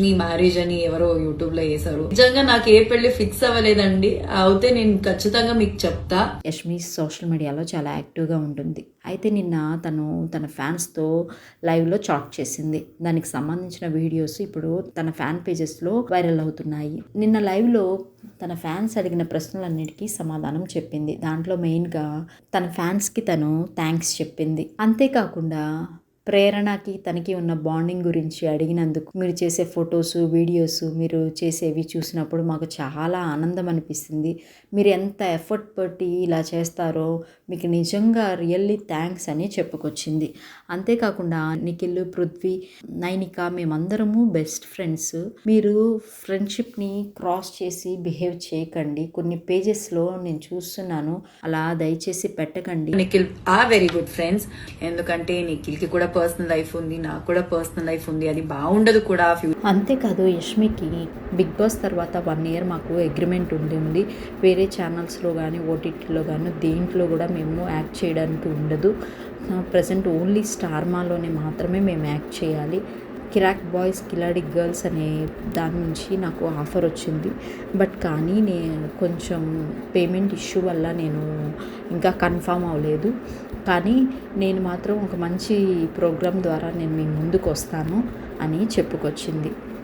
మీ marriage అని ఎవరో యూట్యూబ్లో వేశారు నిజంగా నాకు ఏ పెళ్ళి ఫిక్స్ అవ్వలేదండి. అయితే నేను ఖచ్చితంగా మీకు చెప్తా. యష్మి సోషల్ మీడియాలో చాలా యాక్టివ్గా ఉంటుంది. అయితే నిన్న తను తన ఫ్యాన్స్తో లైవ్లో చాట్ చేసింది. దానికి సంబంధించిన వీడియోస్ ఇప్పుడు తన ఫ్యాన్ పేజెస్లో వైరల్ అవుతున్నాయి. నిన్న లైవ్లో తన ఫ్యాన్స్ అడిగిన ప్రశ్నలన్నిటికీ సమాధానం చెప్పింది. దాంట్లో మెయిన్గా తన ఫ్యాన్స్కి తను థ్యాంక్స్ చెప్పింది. అంతేకాకుండా ప్రేరణకి తనకి ఉన్న బాండింగ్ గురించి అడిగినందుకు మీరు చేసే ఫొటోస్ వీడియోస్ మీరు చేసేవి చూసినప్పుడు మాకు చాలా ఆనందం అనిపిస్తుంది. మీరు ఎంత ఎఫర్ట్ పట్టి ఇలా చేస్తారో మీకు నిజంగా రియల్లీ థ్యాంక్స్ అని చెప్పుకొచ్చింది. అంతేకాకుండా నిఖిల్ పృథ్వీ నైనిక మేమందరము బెస్ట్ ఫ్రెండ్స్. మీరు ఫ్రెండ్షిప్ని క్రాస్ చేసి బిహేవ్ చేయకండి. కొన్ని పేజెస్లో నేను చూస్తున్నాను. అలా దయచేసి పెట్టకండి. నిఖిల్ ఆ వెరీ గుడ్ ఫ్రెండ్స్. ఎందుకంటే నిఖిల్కి కూడా పర్సనల్ లైఫ్ ఉంది నాకు కూడా పర్సనల్ లైఫ్ ఉంది అది బాగుండదు కూడా అంతేకాదు యష్మికి బిగ్ బాస్ తర్వాత వన్ ఇయర్ మాకు అగ్రిమెంట్ ఉంది. వేరే ఛానల్స్లో కానీ ఓటీటీలో కానీ దేంట్లో కూడా మేము యాక్ట్ చేయడానికి ఉండదు. ప్రజెంట్ ఓన్లీ స్టార్మాలోనే మాత్రమే మేము యాక్ట్ చేయాలి. కిరాక్ బాయ్స్ కిలాడి గర్ల్స్ అనే దాని నుంచి నాకు ఆఫర్ వచ్చింది. బట్ కానీ నేను కొంచెం పేమెంట్ ఇష్యూ వల్ల నేను ఇంకా కన్ఫామ్ అవ్వలేదు. కానీ నేను మాత్రం ఒక మంచి ప్రోగ్రాం ద్వారా నేను మీ ముందుకు వస్తాను అని చెప్పుకొచ్చింది.